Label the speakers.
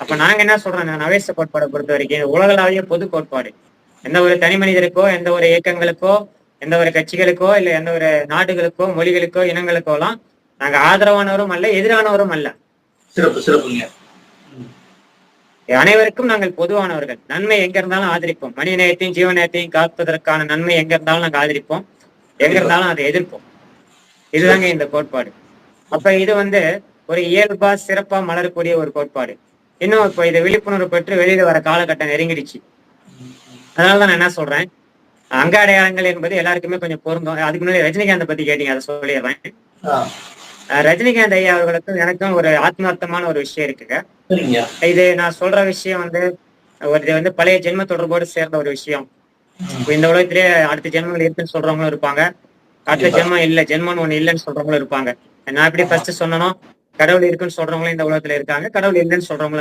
Speaker 1: அப்ப நாங்க என்ன சொல்றோம்? நவேச கோட்பாடை பொறுத்த வரைக்கும் உலகளாவிய பொது கோட்பாடு. எந்த ஒரு தனி மனிதருக்கோ எந்த ஒரு இயக்கங்களுக்கோ எந்த ஒரு கட்சிகளுக்கோ இல்ல எந்த ஒரு நாடுகளுக்கோ மொழிகளுக்கோ இனங்களுக்கோ எல்லாம் நாங்க ஆதரவானவரும் அல்ல எதிரானவரும் அல்ல.
Speaker 2: சிறப்பு சிறப்புங்க.
Speaker 1: அனைவருக்கும் நாங்கள் பொதுவானவர்கள். நன்மை எங்க இருந்தாலும் ஆதரிப்போம். மனித நேயத்தையும் ஜீவ நேயத்தையும் காப்பதற்கான நன்மை எங்க இருந்தாலும் நாங்க ஆதரிப்போம். எங்க இருந்தாலும் அதை எதிர்ப்போம். இதுதாங்க இந்த கோட்பாடு. அப்ப இது வந்து ஒரு இயல்பா சிறப்பா மலரக்கூடிய ஒரு கோட்பாடு. இன்னும் இப்போ இது விழிப்புணர்வு பெற்று வெளியில வர காலகட்டம் நெருங்கிடுச்சு. அதனாலதான் நான் என்ன சொல்றேன்? அங்க அடையாளங்கள் என்பது எல்லாருக்குமே கொஞ்சம் பொருந்தும். அதுக்கு முன்னாடி ரஜினிகாந்தை பத்தி கேட்டீங்க அதை சொல்லிடுறேன். ரஜினிகாந்த் ஐயா அவர்களுக்கும் எனக்கும் ஒரு ஆத்மார்த்தமான ஒரு விஷயம் இருக்குங்க. இது நான் சொல்ற விஷயம் வந்து ஒரு இது வந்து பழைய ஜென்ம தொடர்போடு சேர்ந்த ஒரு விஷயம். இந்த உலகத்திலே அடுத்த ஜென்மங்கள் இருக்குன்னு சொல்றவங்களும் இருப்பாங்க. அடுத்த ஜென்மம் இல்ல ஜென்மம் ஒண்ணு இல்லைன்னு சொல்றவங்களும் இருப்பாங்க. நான் எப்படி ஃபர்ஸ்ட் சொன்னனோ கடவுள் இருக்குன்னு சொல்றவங்களும் இந்த உலகத்துல இருக்காங்க கடவுள் இல்லைன்னு சொல்றவங்களும்